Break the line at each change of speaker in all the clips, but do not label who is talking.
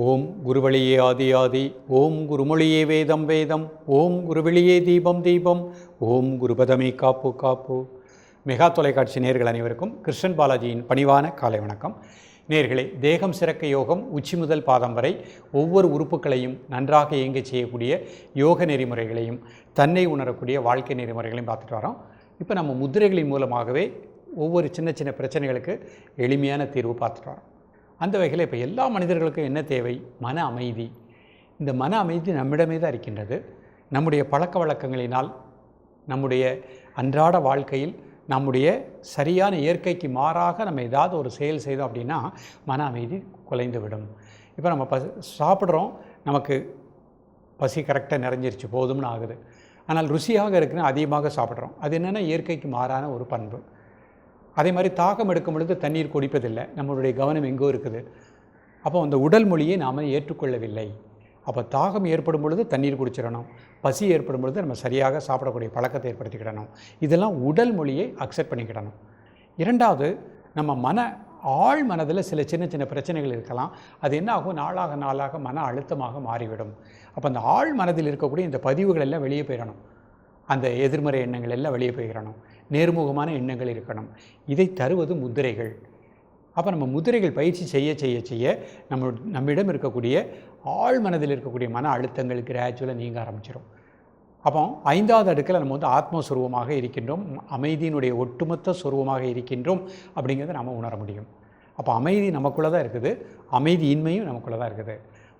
ஓம் குருவழியே ஆதி ஆதி ஓம் குருமொழியே வேதம் வேதம் ஓம் குருவெளியே தீபம் தீபம் ஓம் குருபதமே காப்பு காப்பு. மெகா தொலைக்காட்சி நேர்கள் அனைவருக்கும் கிருஷ்ணன் பாலாஜியின் பணிவான காலை வணக்கம். நேர்களே தேகம் சிறக்க யோகம் உச்சி முதல் பாதம் வரை ஒவ்வொரு உறுப்புகளையும் நன்றாக இயங்க செய்யக்கூடிய யோக நெறிமுறைகளையும் தன்னை உணரக்கூடிய வாழ்க்கை நெறிமுறைகளையும் பார்த்துட்டு வரோம். இப்போ நம்ம முதிரைகளின் மூலமாகவே ஒவ்வொரு சின்ன சின்ன பிரச்சனைகளுக்கு எளிமையான தீர்வு பார்த்துட்டு வரோம். அந்த வகையில் இப்போ எல்லா மனிதர்களுக்கும் என்ன தேவை? மன அமைதி. இந்த மன அமைதி நம்மிடமே தான் இருக்கின்றது. நம்முடைய பழக்க வழக்கங்களினால் நம்முடைய அன்றாட வாழ்க்கையில் நம்முடைய சரியான இயற்கைக்கு மாறாக நம்ம ஏதாவது ஒரு செயல் செய்தோம் அப்படின்னா மன அமைதி குலைந்துவிடும். இப்போ நம்ம பசி சாப்பிட்றோம் நமக்கு பசி கரெக்டாக நிறைஞ்சிருச்சு போதும்னு ஆகுது. ஆனால் ருசியாக இருக்குன்னு அதிகமாக சாப்பிட்றோம். அது என்னென்னா இயற்கைக்கு மாறான ஒரு பண்பு. அதே மாதிரி தாகம் எடுக்கும் பொழுது தண்ணீர் குடிப்பதில்லை. நம்மளுடைய கவனம் எங்கோ இருக்குது. அப்போ அந்த உடல் மொழியை நாம் ஏற்றுக்கொள்ளவில்லை. அப்போ தாகம் ஏற்படும் பொழுது தண்ணீர் குடிச்சிடணும். பசி ஏற்படும் பொழுது நம்ம சரியாக சாப்பிடக்கூடிய பழக்கத்தை ஏற்படுத்திக்கிடணும். இதெல்லாம் உடல் மொழியை அக்செப்ட் பண்ணிக்கிடணும். இரண்டாவது நம்ம மன ஆழ் மனதில் சில சின்ன சின்ன பிரச்சனைகள் இருக்கலாம். அது என்ன ஆகும்? நாளாக நாளாக மன அழுத்தமாக மாறிவிடும். அப்போ அந்த ஆழ் மனதில் இருக்கக்கூடிய இந்த பதிவுகள் எல்லாம் வெளியே போயிடணும். அந்த எதிர்மறை எண்ணங்கள் எல்லாம் வெளியே போயிடணும். நேர்முகமான எண்ணங்கள் இருக்கணும். இதை தருவது முதிரைகள். அப்போ நம்ம முதிரைகள் பயிற்சி செய்ய செய்ய செய்ய நம்ம நம்மிடம் இருக்கக்கூடிய ஆழ் மனதில் இருக்கக்கூடிய மன அழுத்தங்கள் கிராஜுவலாக நீங்க ஆரம்பிச்சிடும் அப்போ ஐந்தாவது அடுக்கில் நம்ம வந்து ஆத்மஸ்வரூபமாக இருக்கின்றோம். அமைதியினுடைய ஒட்டுமொத்த சுரூபமாக இருக்கின்றோம் அப்படிங்கிறத நம்ம உணர முடியும். அப்போ அமைதி நமக்குள்ளே தான் இருக்குது. அமைதியின்மையும் நமக்குள்ளே தான் இருக்குது.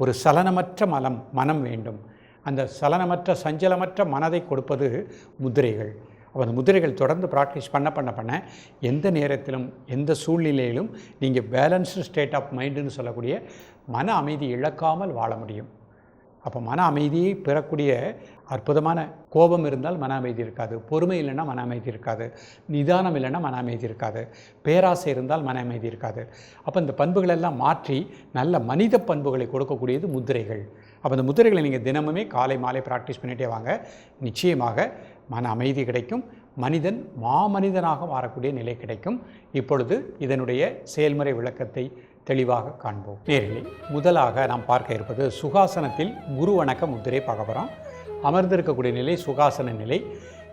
ஒரு சலனமற்ற மலம் மனம் வேண்டும். அந்த சலனமற்ற சஞ்சலமற்ற மனதை கொடுப்பது முதிரைகள். அப்போ அந்த முதிரைகள் தொடர்ந்து ப்ராக்டிஸ் பண்ண பண்ண பண்ண எந்த நேரத்திலும் எந்த சூழ்நிலையிலும் நீங்கள் பேலன்ஸ்டு ஸ்டேட் ஆஃப் மைண்டுன்னு சொல்லக்கூடிய மன அமைதி இழக்காமல் வாழ முடியும். அப்போ மன அமைதியை பெறக்கூடிய அற்புதமான கோபம் இருந்தால் மன அமைதி இருக்காது. பொறுமை இல்லைன்னா மன அமைதி இருக்காது. நிதானம் இல்லைன்னா மன அமைதி இருக்காது. பேராசை இருந்தால் மன அமைதி இருக்காது. அப்போ இந்த பண்புகளெல்லாம் மாற்றி நல்ல மனித பண்புகளை கொடுக்கக்கூடியது முதிரைகள். அப்போ இந்த முதிரைகளை நீங்கள் தினமுமே காலை மாலை ப்ராக்டிஸ் பண்ணிகிட்டே வாங்க. நிச்சயமாக மன அமைதி கிடைக்கும். மனிதன் மாமனிதனாக மாறக்கூடிய நிலை கிடைக்கும். இப்பொழுது இதனுடைய செயல்முறை விளக்கத்தை தெளிவாக காண்போம். நேரிலே முதலாக நாம் பார்க்க இருப்பது சுகாசனத்தில் குரு வணக்க முத்திரை பார்க்க போகிறோம் அமர்ந்திருக்கக்கூடிய நிலை சுகாசன நிலை.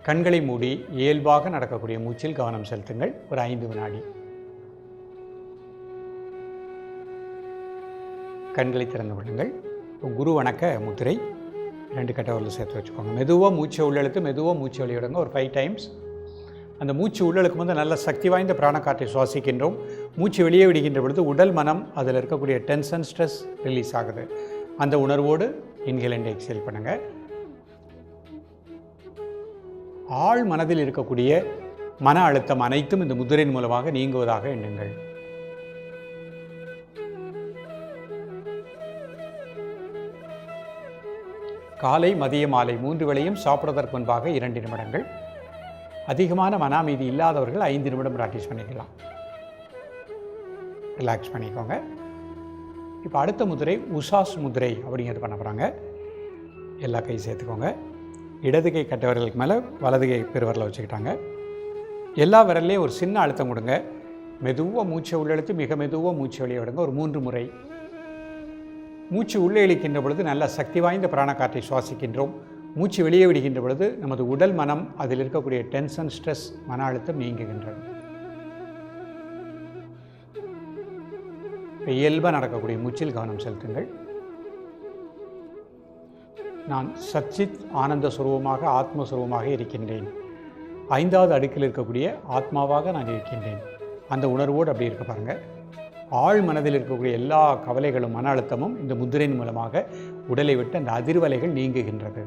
கண்களை மூடி இயல்பாக நடக்கக்கூடிய மூச்சில் கவனம் செலுத்துங்கள். ஒரு ஐந்து வினாடி. கண்களை திறந்து விடுங்கள் குரு வணக்க முத்திரை. ரெண்டு கட்டவரில் சேர்த்து வச்சுக்கோங்க. மெதுவாக மூச்சை உள்ளெழுத்து மெதுவாக மூச்சு வெளியிடுங்க. ஒரு ஃபைவ் டைம்ஸ் அந்த மூச்சு உள்ளழுக்கும் போது நல்ல சக்தி வாய்ந்த பிராணக்காற்றை சுவாசிக்கின்றோம். மூச்சு வெளியே விடுகின்ற பொழுது உடல் மனம் அதில் இருக்கக்கூடிய டென்ஷன் ஸ்ட்ரெஸ் ரிலீஸ் ஆகுது. அந்த உணர்வோடு இன்ஹேல் அண்ட் எக்ஸேல் பண்ணுங்கள் ஆழ் மனதில் இருக்கக்கூடிய மன அழுத்தம் அனைத்தும் இந்த முதிரின் மூலமாக நீங்குவதாக எண்ணுங்கள். காலை மதிய மாலை மூன்று வேளையும் சாப்பிடுவதற்கு முன்பாக இரண்டு நிமிடங்கள். அதிகமான மன அமைதி இல்லாதவர்கள் ஐந்து நிமிடம் ப்ராக்டிஸ் பண்ணிக்கலாம். ரிலாக்ஸ் பண்ணிக்கோங்க. இப்போ அடுத்த முதிரை உஷாஸ் முதிரை அப்படிங்கிறது பண்ண போகிறாங்க எல்லா கை சேர்த்துக்கோங்க. இடது கை கட்டவர்களுக்கு மேலே வலது கை பெருவரில் வச்சுக்கிட்டாங்க. எல்லா விரல்லையும் ஒரு சின்ன அழுத்தம் கொடுங்க. மெதுவாக மூச்சை உள்ளெழுத்து மிக மெதுவாக மூச்சை வெளியே விடுங்க. ஒரு மூன்று முறை மூச்சு உள்ளே இழிக்கின்ற பொழுது நல்ல சக்தி வாய்ந்த பிராணக்காற்றை சுவாசிக்கின்றோம். மூச்சு வெளியே விடுகின்ற பொழுது நமது உடல் மனம் அதில் இருக்கக்கூடிய டென்ஷன் ஸ்ட்ரெஸ் மன அழுத்தம் நீங்குகின்றது இயல்பாக நடக்கக்கூடிய மூச்சில் கவனம் செலுத்துங்கள். நான் சச்சித் ஆனந்த சுரூபமாக ஆத்மஸ்வரூபமாக இருக்கின்றேன். ஐந்தாவது அடுக்கில் இருக்கக்கூடிய ஆத்மாவாக நான் இருக்கின்றேன். அந்த உணர்வோடு அப்படி இருக்க பாருங்கள் ஆழ் மனதில் இருக்கக்கூடிய எல்லா கவலைகளும் மன அழுத்தமும் இந்த முத்திரையின் மூலமாக உடலை விட்டு அந்த அதிர்வலைகள் நீங்குகின்றது.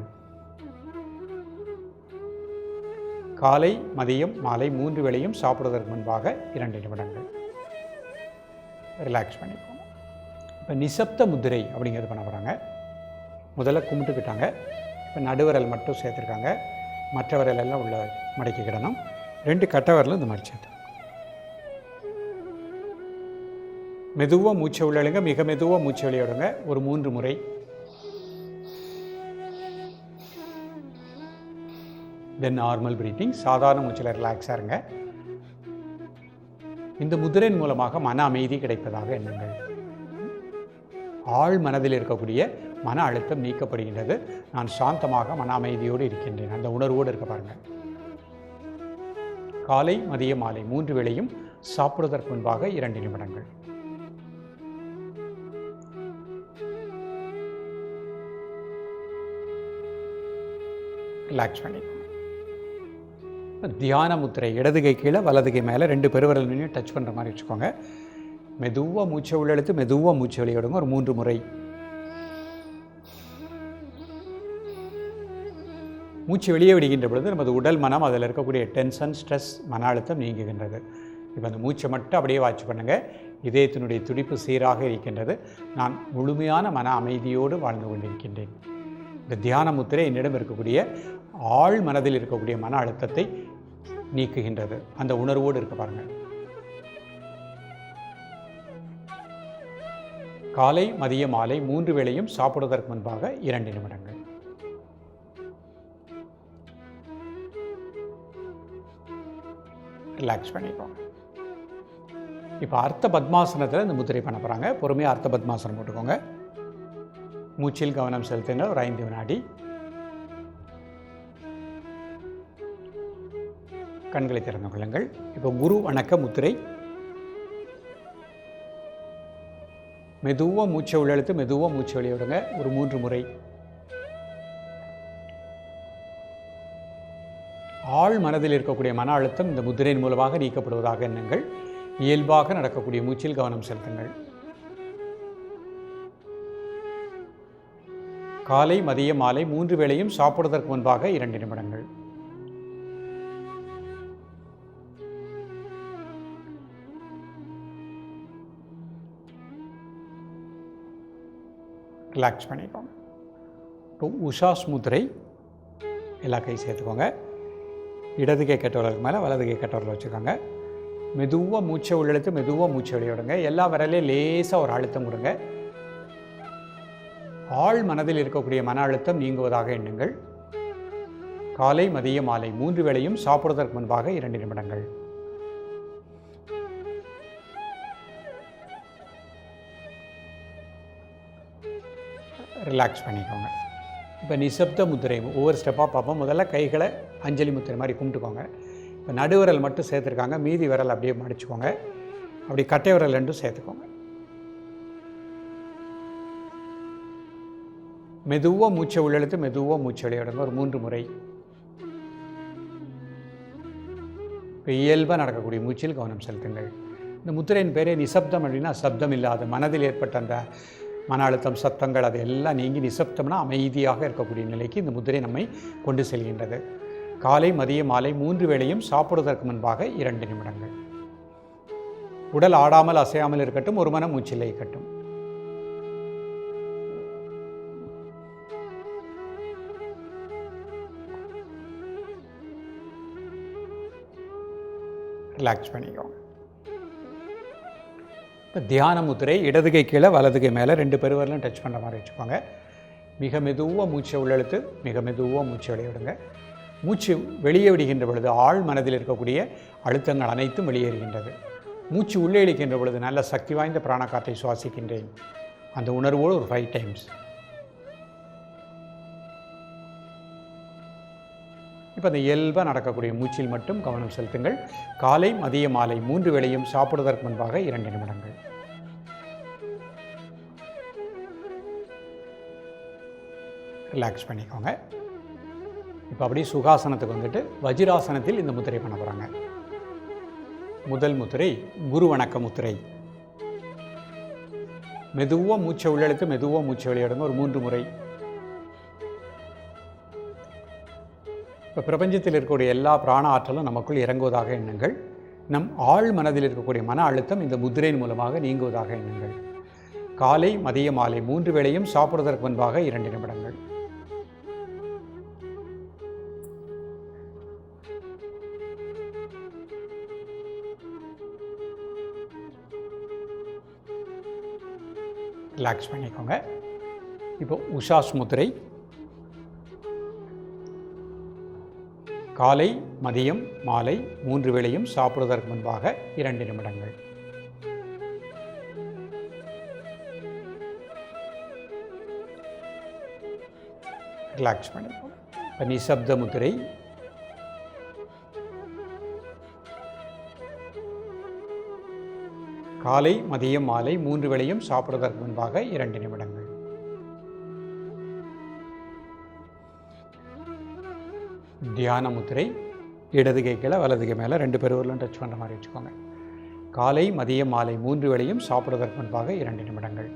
காலை மதியம் மாலை மூன்று வேளையும் சாப்பிடுவதற்கு முன்பாக இரண்டு நிமிடங்கள். ரிலாக்ஸ் பண்ணிக்கோங்க. இப்போ நிசப்த முத்திரை அப்படிங்கிறது பண்ண போகிறாங்க முதல்ல கும்பிட்டுக்கிட்டாங்க இப்போ நடுவரல் மட்டும் சேர்த்துருக்காங்க. மற்றவரல் எல்லாம் உள்ள மடக்கிக்கிடணும் ரெண்டு கட்ட இந்த மாதிரி சேர்த்து மெதுவாக மூச்சை உள்ளழுங்க மிக மெதுவாக மூச்சை வெளியிடுங்க ஒரு மூன்று முறை. தென் நார்மல் ப்ரீத்திங் சாதாரண மூச்சில் ரிலாக்ஸாக இருங்க. இந்த முதிரையின் மூலமாக மன அமைதி கிடைப்பதாக எண்ணுங்கள். ஆழ் மனதில் இருக்கக்கூடிய மன அழுத்தம் நீக்கப்படுகின்றது. நான் சாந்தமாக மன அமைதியோடு இருக்கின்றேன். அந்த உணர்வோடு இருக்க பாருங்கள் காலை மதிய மாலை மூன்று வேளையும் சாப்பிடுவதற்கு முன்பாக இரண்டு நிமிடங்கள். ரிலாக்ஸ் பண்ணிக்கோங்க தியான முத்திரை இடது கை கீழே வலது கை மேலே ரெண்டு பெருவரல் நின்று டச் பண்ணுற மாதிரி வச்சுக்கோங்க. மெதுவாக மூச்சை உள்ளெழுத்து மெதுவாக மூச்சு வெளியிடுங்க. ஒரு மூன்று முறை. மூச்சு வெளியே விடுகின்ற பொழுது நமது உடல் மனம் அதில் இருக்கக்கூடிய டென்ஷன் ஸ்ட்ரெஸ் மன அழுத்தம் நீங்குகின்றது. இப்போ அந்த மூச்சை மட்டும் அப்படியே வாட்ச் பண்ணுங்கள் இதயத்தினுடைய துடிப்பு சீராக இருக்கின்றது. நான் முழுமையான மன அமைதியோடு வாழ்ந்து கொண்டிருக்கின்றேன். இந்த தியான முத்திரை என்னிடம் இருக்கக்கூடிய ஆழ் மனதில் இருக்கக்கூடிய மன அழுத்தத்தை நீக்குகின்றது. அந்த உணர்வோடு இருக்க பாருங்கள். காலை மதிய மாலை மூன்று வேளையும் சாப்பிடுவதற்கு முன்பாக இரண்டு நிமிடங்கள். ரிலாக்ஸ் பண்ணிக்கோங்க. இப்போ அர்த்த பத்மாசனத்தில் இந்த முத்திரை பண்ண போகிறாங்க பொறுமையாக அர்த்த பத்மாசனம் போட்டுக்கோங்க. மூச்சில் கவனம் செலுத்துங்க ஒரு ஐந்து வினாடி கண்களை திறந்து கொள்ளுங்கள். இப்போ குரு வணக்க முத்திரை. மெதுவாக மூச்சை உள்ளெழுத்து மெதுவாக மூச்சு வெளியே விடுங்க. ஒரு மூன்று முறை. ஆழ் மனதில் இருக்கக்கூடிய மன அழுத்தம் இந்த முத்திரையின் மூலமாக நீக்கப்படுவதாக எண்ணுங்கள். இயல்பாக நடக்கக்கூடிய மூச்சில் கவனம் செலுத்துங்கள். காலை மதியம் மாலை மூன்று வேளையும் சாப்பிடுவதற்கு முன்பாக இரண்டு நிமிடங்கள். ரிலாக்ஸ் பண்ணிக்கோங்க. இப்போ உஷாஸ் முத்திரை எல்லா கையும் சேர்த்துக்கோங்க. இடது கை கட்டவர்களுக்கு மேலே வலது கை கட்டவரில் வச்சுக்கோங்க. மெதுவாக மூச்சை உள்ளெழுத்து மெதுவாக மூச்சை வெளியே விடுங்க எல்லா விரலையும் லேசாக ஒரு அழுத்தம் கொடுங்க. ஆழ் மனதில் இருக்கக்கூடிய மன அழுத்தம் நீங்குவதாக எண்ணுங்கள். காலை மதிய மாலை மூன்று வேளையும் சாப்பிடுவதற்கு முன்பாக இரண்டு நிமிடங்கள். ரிலாக்ஸ் பண்ணிக்கோங்க. இப்போ நிசப்த முத்திரை ஒவ்வொரு ஸ்டெப்பாக பார்ப்போம். முதல்ல கைகளை அஞ்சலி முத்திரை மாதிரி கும்பிட்டுக்கோங்க. இப்போ நடுவிரல் மட்டும் சேர்த்துருக்காங்க. மீதி விரல் அப்படியே மடிச்சுக்கோங்க. அப்படி கட்டை விரல் ரெண்டும் சேர்த்துக்கோங்க. மெதுவாக மூச்சை உள்ளெழுத்து மெதுவாக மூச்சை வெளியிடுங்க ஒரு மூன்று முறை. இயல்பாக நடக்கக்கூடிய மூச்சில் கவனம் செலுத்துங்கள். இந்த முத்திரையின் பேரே நிசப்தம் அப்படின்னா சப்தம் இல்லாத மனதில் ஏற்பட்ட அந்த மன அழுத்தம் சத்தங்கள் அதெல்லாம் நீங்கி நிசப்தம்னா அமைதியாக இருக்கக்கூடிய நிலைக்கு இந்த முதிரை நம்மை கொண்டு செல்கின்றது. காலை மதிய மாலை மூன்று வேளையும் சாப்பிடுவதற்கு முன்பாக இரண்டு நிமிடங்கள். உடல் ஆடாமல் அசையாமல் இருக்கட்டும் ஒரு மனம் மூச்சில் இருக்கட்டும் ரிலாக்ஸ் பண்ணிக்கோங்க. இப்போ தியான முத்திரை இடதுகை கீழே வலதுகை மேலே ரெண்டு பெருவரிலும் டச் பண்ணுற மாதிரி வச்சுக்கோங்க. மிக மெதுவாக மூச்சை உள்ளெழுத்து மிக மெதுவாக மூச்சை வெளியே விடுங்க மூச்சு வெளியே விடுகின்ற பொழுது ஆழ் மனதில் இருக்கக்கூடிய அழுத்தங்கள் அனைத்தும் வெளியேறுகின்றது. மூச்சு உள்ளே இழுக்கின்ற பொழுது நல்ல சக்தி வாய்ந்த பிராணக்காற்றை சுவாசிக்கின்றேன். அந்த உணர்வோடு ஒரு ஃபைவ் டைம்ஸ் இப்போ அந்த இயல்பாக நடக்கக்கூடிய மூச்சில் மட்டும் கவனம் செலுத்துங்கள். காலை மதிய மாலை மூன்று வேளையும் சாப்பிடுவதற்கு முன்பாக இரண்டு நிமிடங்கள். ரிலாக்ஸ் பண்ணிக்கோங்க. இப்போ அப்படியே சுகாசனத்துக்கு வந்துட்டு வஜிராசனத்தில் இந்த முத்திரை பண்ண போகிறாங்க முதல் முத்திரை குரு வணக்க முத்திரை. மெதுவாக மூச்சை உள்ளெழுத்து மெதுவாக மூச்சை வெளியிடுங்க. ஒரு மூன்று முறை. இப்போ பிரபஞ்சத்தில் இருக்கக்கூடிய எல்லா பிராண ஆற்றலும் நமக்குள் இறங்குவதாக எண்ணுங்கள். நம் ஆழ் மனதில் இருக்கக்கூடிய மன அழுத்தம் இந்த முத்திரையின் மூலமாக நீங்குவதாக எண்ணுங்கள். காலை மதிய மாலை மூன்று வேளையும் சாப்பிடுவதற்கு முன்பாக இரண்டு நிமிடங்கள். ரிலாக்ஸ் பண்ணிக்கோங்க. இப்போ உஷாஸ் முதிரை காலை மதியம் மாலை மூன்று வேளையும் சாப்பிடுவதற்கு முன்பாக இரண்டு நிமிடங்கள். ரிலாக்ஸ் பண்ணிப்போம் நிசப்த முதிரை காலை மதியம் மாலை மூன்று வேளையும் சாப்பிடுவதற்கு முன்பாக இரண்டு நிமிடங்கள். தியான முத்திரை இடது கை கீழே வலது கை மேலே ரெண்டு பெருவர்களும் டச் பண்ணுற மாதிரி வச்சுக்கோங்க. காலை மதியம் மாலை மூன்று வேளையும் சாப்பிடுவதற்கு முன்பாக இரண்டு நிமிடங்கள்.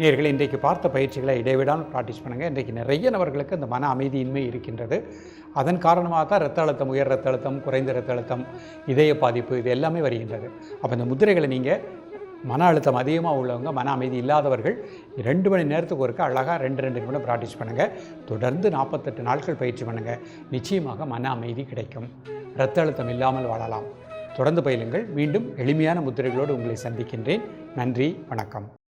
நேர்கள் இன்றைக்கு பார்த்த பயிற்சிகளை இடைவிடாமல் ப்ராக்டிஸ் பண்ணுங்கள் இன்றைக்கு நிறைய நபர்களுக்கு இந்த மன அமைதியின்மை இருக்கின்றது. அதன் காரணமாக தான் ரத்த அழுத்தம் உயர் ரத்த அழுத்தம் குறைந்த ரத்த அழுத்தம் இதய பாதிப்பு இது எல்லாமே வருகின்றது. அப்போ இந்த முதிரைகளை நீங்கள் மன அழுத்தம் அதிகமாக உள்ளவங்க மன அமைதி இல்லாதவர்கள் ரெண்டு மணி நேரத்துக்கு ஒருக்க அழகாக ரெண்டு ரெண்டு நிமிடம் ப்ராக்டிஸ் பண்ணுங்கள் தொடர்ந்து நாற்பத்தெட்டு நாட்கள் பயிற்சி பண்ணுங்கள் நிச்சயமாக மன அமைதி கிடைக்கும். இரத்த அழுத்தம் இல்லாமல் வாழலாம். தொடர்ந்து பயிலுங்கள். மீண்டும் எளிமையான முத்திரைகளோடு உங்களை சந்திக்கின்றேன். நன்றி வணக்கம்.